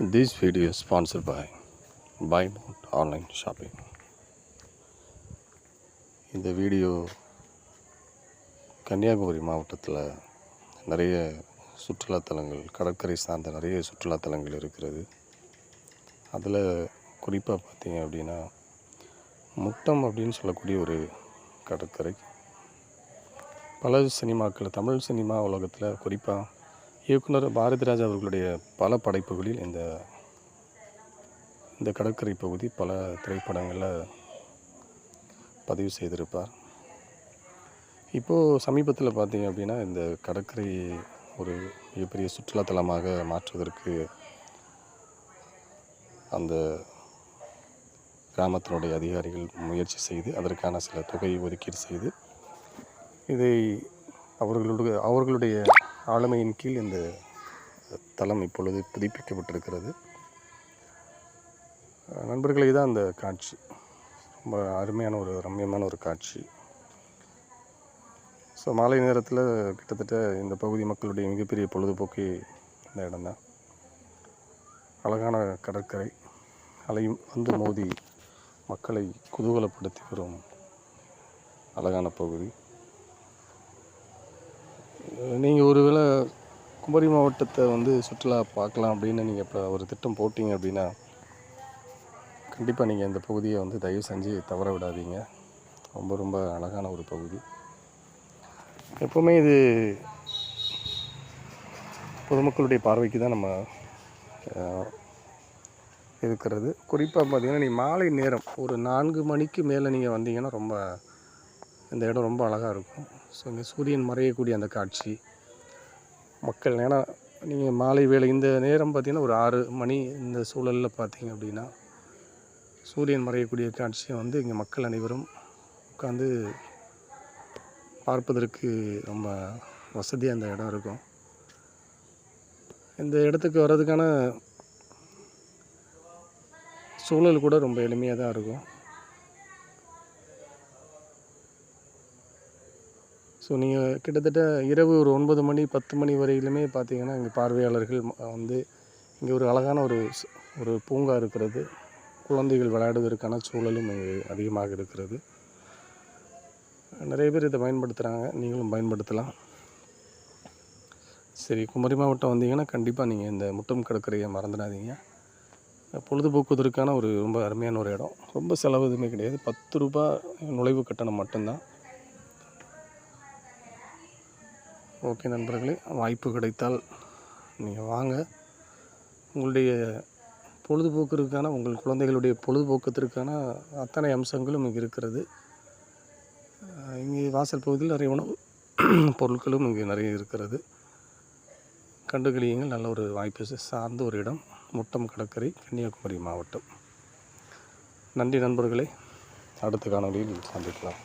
This video is sponsored by Buy online Online Shopping. இந்த video Kanyakumari மாவட்டத்தில் நிறைய சுற்றுலாத்தலங்கள் கடற்கரை சார்ந்த நிறைய சுற்றுலாத்தலங்கள் இருக்கிறது அதில் குறிப்பாக பார்த்தீங்க அப்படின்னா முட்டம் அப்படின்னு சொல்லக்கூடிய ஒரு கடற்கரை பல சினிமாக்கள் தமிழ் சினிமா உலகத்தில் குறிப்பாக இயக்குனர் பாரதிராஜா அவர்களுடைய பல படைப்புகளில் இந்த இந்த கடற்கரை பகுதி பல திரைப்படங்களில் பதிவு செய்திருப்பார். இப்போது சமீபத்தில் பார்த்தீங்க அப்படின்னா இந்த கடற்கரை ஒரு மிகப்பெரிய சுற்றுலாத்தலமாக மாற்றுவதற்கு அந்த கிராமத்தினுடைய அதிகாரிகள் முயற்சி செய்து அதற்கான சில தொகையை ஒதுக்கீடு செய்து இதை அவர்களுடைய அவர்களுடைய ஆளுமையின் கீழ் இந்த தளம் இப்பொழுது புதுப்பிக்கப்பட்டிருக்கிறது. நண்பர்களே தான் அந்த காட்சி. ரொம்ப அருமையான ஒரு ரம்மியமான ஒரு காட்சி. ஸோ மாலை நேரத்தில் கிட்டத்தட்ட இந்த பகுதி மக்களுடைய மிகப்பெரிய பொழுதுபோக்கு இந்த இடம்தான். அழகான கடற்கரை அலையும் வந்து மோதி மக்களை குதூகலப்படுத்தி வரும் அழகான பகுதி. நீங்கள் ஒருவேளை குமரி மாவட்டத்தை வந்து சுற்றுலா பார்க்கலாம் அப்படின்னு நீங்கள் இப்போ ஒரு திட்டம் போட்டிங்க அப்படின்னா கண்டிப்பாக நீங்கள் இந்த பகுதியை வந்து தயவு செஞ்சு தவற விடாதீங்க. ரொம்ப ரொம்ப அழகான ஒரு பகுதி. எப்போவுமே இது பொதுமக்களுடைய பார்வைக்கு தான் நம்ம இருக்கிறது. குறிப்பாக பார்த்தீங்கன்னா நீ மாலை நேரம் ஒரு நான்கு மணிக்கு மேலே நீங்கள் வந்தீங்கன்னா ரொம்ப இந்த இடம் ரொம்ப அழகாக இருக்கும். ஸோ இங்கே சூரியன் மறையக்கூடிய அந்த காட்சி. மக்கள் ஏன்னா நீங்கள் மாலை வேளை இந்த நேரம் பார்த்தீங்கன்னா ஒரு ஆறு மணி இந்த சூழலில் பார்த்தீங்க அப்படின்னா சூரியன் மறையக்கூடிய காட்சியை வந்து இங்கே மக்கள் அனைவரும் உட்காந்து பார்ப்பதற்கு ரொம்ப வசதியாக இந்த இடம் இருக்கும். இந்த இடத்துக்கு வர்றதுக்கான சூழல் கூட ரொம்ப எளிமையாக தான் இருக்கும். ஸோ நீங்கள் கிட்டத்தட்ட இரவு ஒரு ஒன்பது மணி பத்து மணி வரையிலுமே பார்த்தீங்கன்னா இங்கே பார்வையாளர்கள் வந்து இங்கே ஒரு அழகான ஒரு ஒரு பூங்கா இருக்கிறது. குழந்தைகள் விளையாடுவதற்கான சூழலும் இங்கே அதிகமாக இருக்கிறது. நிறைய பேர் இதை பயன்படுத்துகிறாங்க நீங்களும் பயன்படுத்தலாம். சரி குமரி மாவட்டம் வந்தீங்கன்னா கண்டிப்பாக நீங்கள் இந்த முட்டம் கடற்கரையை மறந்துடாதீங்க. பொழுதுபோக்குவதற்கான ஒரு ரொம்ப அருமையான ஒரு இடம். ரொம்ப செலவு எதுவுமே கிடையாது. பத்து ரூபா நுழைவு கட்டணம் மட்டும்தான். ஓகே நண்பர்களே வாய்ப்பு கிடைத்தால் நீங்கள் வாங்க. உங்களுடைய பொழுதுபோக்கிற்கான உங்கள் குழந்தைகளுடைய பொழுதுபோக்கத்திற்கான அத்தனை அம்சங்களும் இங்கே இருக்கிறது. இங்கே வாசல் பகுதியில் நிறைய உணவு பொருட்களும் இங்கே நிறைய இருக்கிறது. கண்டுகளியுங்கள் நல்ல ஒரு வாய்ப்பு சார்ந்த ஒரு இடம் முட்டம் கடற்கரை கன்னியாகுமரி மாவட்டம். நன்றி நண்பர்களே அடுத்த காணொலியில் சந்திக்கலாம்.